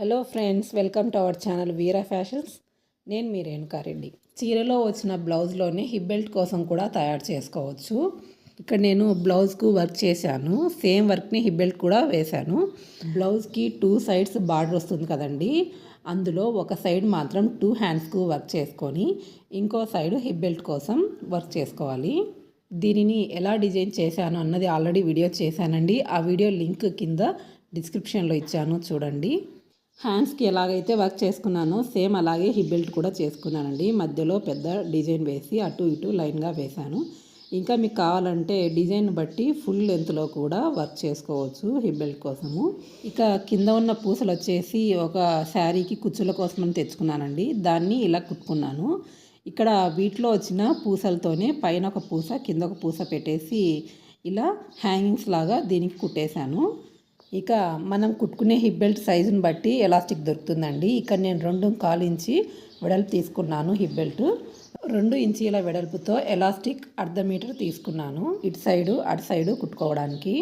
Hello friends welcome to our channel Veera fashions. నేను మీ రేణుకారెడ్డి చీరలో వచ్చిన బ్లౌజ్లోనే హిప్ బెల్ట్ కోసం కూడా తయారు చేసుకోవచ్చు. ఇక్కడ నేను బ్లౌజ్కు వర్క్ చేశాను. సేమ్ వర్క్ని హిప్ బెల్ట్ కూడా వేశాను. బ్లౌజ్కి టూ సైడ్స్ బార్డర్ వస్తుంది కదండి. అందులో ఒక సైడ్ మాత్రం టూ హ్యాండ్స్కు వర్క్ చేసుకొని ఇంకో సైడ్ హిప్ బెల్ట్ కోసం వర్క్ చేసుకోవాలి. దీనిని ఎలా డిజైన్ చేశాను అన్నది ఆల్రెడీ వీడియో చేశానండి. ఆ వీడియో లింక్ కింద డిస్క్రిప్షన్లో ఇచ్చాను చూడండి. హ్యాండ్స్కి ఎలాగైతే వర్క్ చేసుకున్నానో సేమ్ అలాగే హిప్ బెల్ట్ కూడా చేసుకున్నానండి. మధ్యలో పెద్ద డిజైన్ వేసి అటు ఇటు లైన్గా వేశాను. ఇంకా మీకు కావాలంటే డిజైన్ బట్టి ఫుల్ లెంత్లో కూడా వర్క్ చేసుకోవచ్చు హిప్ బెల్ట్ కోసము. ఇక కింద ఉన్న పూసలు వచ్చేసి ఒక శారీకి కుచ్చుల కోసమని తెచ్చుకున్నానండి. దాన్ని ఇలా కుట్టుకున్నాను. ఇక్కడ వీటిలో వచ్చిన పూసలతోనే పైన ఒక పూస కింద ఒక పూస పెట్టేసి ఇలా హ్యాంగింగ్స్ లాగా దీనికి కుట్టేశాను. ఇక మనం కుట్టుకునే హిప్ బెల్ట్ సైజుని బట్టి ఎలాస్టిక్ దొరుకుతుందండి. ఇక్కడ నేను రెండు కాలు ఇంచి వెడల్పు తీసుకున్నాను హిప్ బెల్ట్ రెండు ఇంచీల వెడల్పుతో ఎలాస్టిక్ అర్ధ మీటర్ తీసుకున్నాను. ఇటు సైడు అటు సైడు కుట్టుకోవడానికి.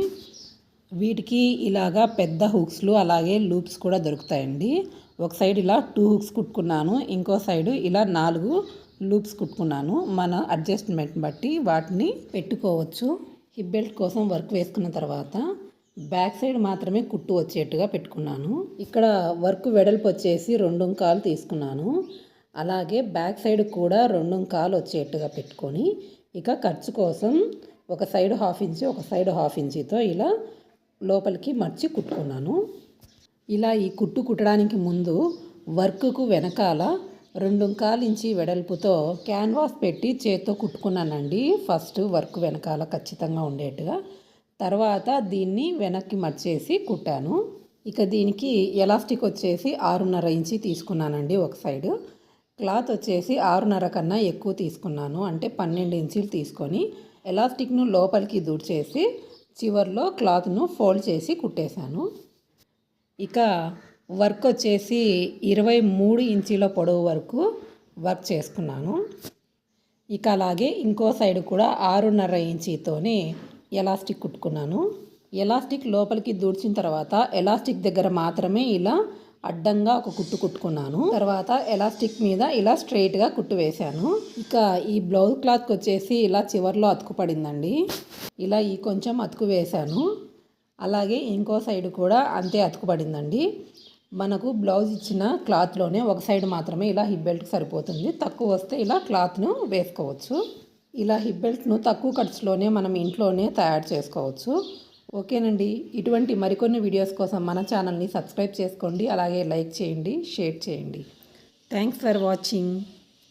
వీటికి ఇలాగా పెద్ద హుక్స్లు అలాగే లూప్స్ కూడా దొరుకుతాయండి. ఒక సైడ్ ఇలా టూ హుక్స్ కుట్టుకున్నాను. ఇంకో సైడు ఇలా నాలుగు లూప్స్ కుట్టుకున్నాను. మన అడ్జస్ట్మెంట్ బట్టి వాటిని పెట్టుకోవచ్చు. హిప్ బెల్ట్ కోసం వర్క్ వేసుకున్న తర్వాత బ్యాక్ సైడ్ మాత్రమే కుట్టు వచ్చేట్టుగా పెట్టుకున్నాను. ఇక్కడ వర్క్ వెడల్పు వచ్చేసి రెండు కాలు తీసుకున్నాను. అలాగే బ్యాక్ సైడ్ కూడా రెండు కాలు వచ్చేట్టుగా పెట్టుకొని ఇక ఖర్చు కోసం ఒక సైడ్ హాఫ్ ఇంచి ఒక సైడ్ హాఫ్ ఇంచితో ఇలా లోపలికి మర్చి కుట్టుకున్నాను. ఇలా ఈ కుట్టు కుట్టడానికి ముందు వర్క్కు వెనకాల రెండు కాలు ఇంచి వెడల్పుతో క్యాన్వాస్ పెట్టి చేత్తో కుట్టుకున్నానండి. ఫస్ట్ వర్క్ వెనకాల ఖచ్చితంగా ఉండేట్టుగా. తర్వాత దీన్ని వెనక్కి మర్చేసి కుట్టాను. ఇక దీనికి ఎలాస్టిక్ వచ్చేసి ఆరున్నర ఇంచి తీసుకున్నానండి ఒక సైడు. క్లాత్ వచ్చేసి ఆరున్నర కన్నా ఎక్కువ తీసుకున్నాను. అంటే పన్నెండు ఇంచీలు తీసుకొని ఎలాస్టిక్ను లోపలికి దూడ్చేసి చివర్లో క్లాత్ను ఫోల్డ్ చేసి కుట్టేశాను. ఇక వర్క్ వచ్చేసి ఇరవై మూడు ఇంచీల పొడవు వరకు వర్క్ చేసుకున్నాను. ఇక అలాగే ఇంకో సైడ్ కూడా ఆరున్నర ఇంచీతోనే ఎలాస్టిక్ కుట్టుకున్నాను. ఎలాస్టిక్ లోపలికి దూడ్చిన తర్వాత ఎలాస్టిక్ దగ్గర మాత్రమే ఇలా అడ్డంగా ఒక కుట్టు కుట్టుకున్నాను. తర్వాత ఎలాస్టిక్ మీద ఇలా స్ట్రైట్గా కుట్టు వేశాను. ఇక ఈ బ్లౌజ్ క్లాత్కి వచ్చేసి ఇలా చివర్లో అతుకు పడిందండి. ఇలా ఈ కొంచెం అతుకు వేశాను. అలాగే ఇంకో సైడ్ కూడా అంతే అతుకు పడిందండి. మనకు బ్లౌజ్ ఇచ్చిన క్లాత్లోనే ఒక సైడ్ మాత్రమే ఇలా హిప్ బెల్ట్కి సరిపోతుంది. తక్కువ వస్తే ఇలా క్లాత్ను వేసుకోవచ్చు. ఇలా హిప్ బెల్ట్ను తక్కువ ఖర్చులోనే మనం ఇంట్లోనే తయారు చేసుకోవచ్చు. ఓకేనండి. ఇటువంటి మరికొన్ని వీడియోస్ కోసం మన ఛానల్ని సబ్స్క్రైబ్ చేసుకోండి. అలాగే లైక్ చేయండి షేర్ చేయండి. Thanks for watching